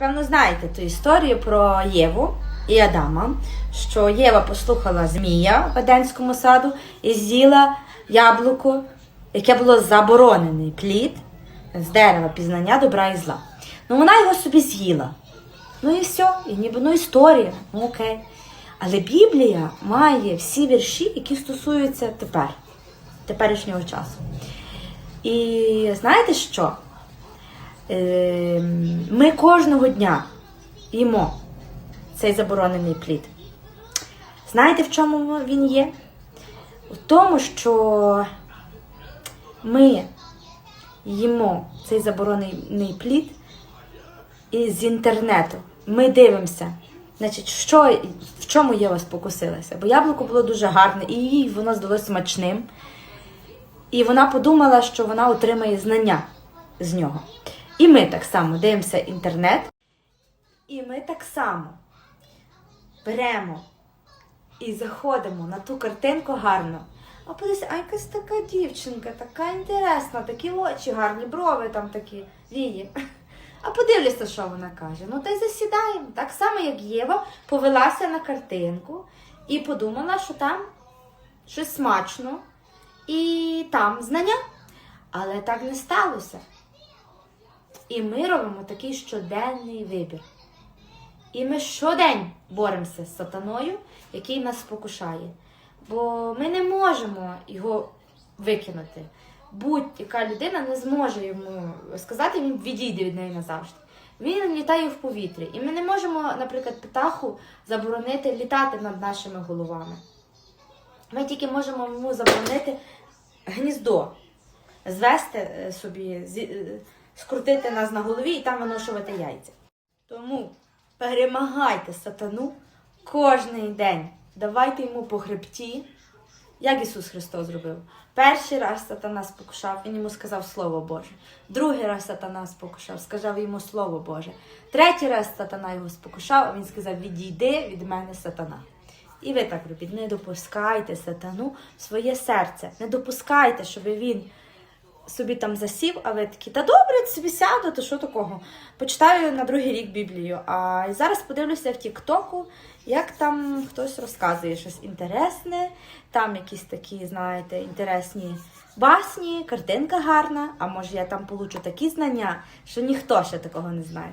Напевно, знаєте ту історію про Єву і Адама, що Єва послухала Змія в Едемському саду і з'їла яблуко, яке було заборонений плід з дерева пізнання добра і зла. Ну вона його собі з'їла. Ну і все, і ніби ну історія, ну окей. Але Біблія має всі вірші, які стосуються тепер, теперішнього часу. І знаєте що? Е, Ми кожного дня їмо цей заборонений плід. Знаєте, в чому він є? В тому, що ми їмо цей заборонений плід із інтернету. Ми дивимося. Значить, що, в чому Єва спокусилася? Бо яблуко було дуже гарне, і їй воно здалося смачним. І вона подумала, що вона отримає знання з нього. І ми так само дивимося інтернет. І ми так само беремо і заходимо на ту картинку гарно. А подивися, а якась така дівчинка, така інтересна, такі очі гарні, брови там такі, вії. А подивлюся, що вона каже. Ну та й засідаємо. Так само, як Єва повелася на картинку і подумала, що там щось смачно і там знання. Але так не сталося. І ми робимо такий щоденний вибір. І ми щодень боремося з сатаною, який нас спокушає. Бо ми не можемо його викинути. Будь-яка людина не зможе йому сказати, він відійде від неї назавжди. Він літає в повітрі. І ми не можемо, наприклад, птаху заборонити літати над нашими головами. Ми тільки можемо йому заборонити гніздо, звести е, собі, е, скрутити нас на голові і там виношувати яйця. Тому перемагайте сатану кожний день. Давайте йому по хребті, як Ісус Христос зробив. Перший раз сатана спокушав, він йому сказав Слово Боже. Другий раз сатана спокушав, сказав йому Слово Боже. Третій раз сатана його спокушав, а він сказав: Відійди від мене сатана. І ви так робіть, не допускайте сатану в своє серце. Не допускайте, щоб він собі там засів, а ви такі, та добре, собі сяду, то що такого? Почитаю на другий рік Біблію. А зараз подивлюся в Тіктоку, як там хтось розказує щось інтересне, там якісь такі, знаєте, інтересні басні, картинка гарна, а може я там получу такі знання, що ніхто ще такого не знає.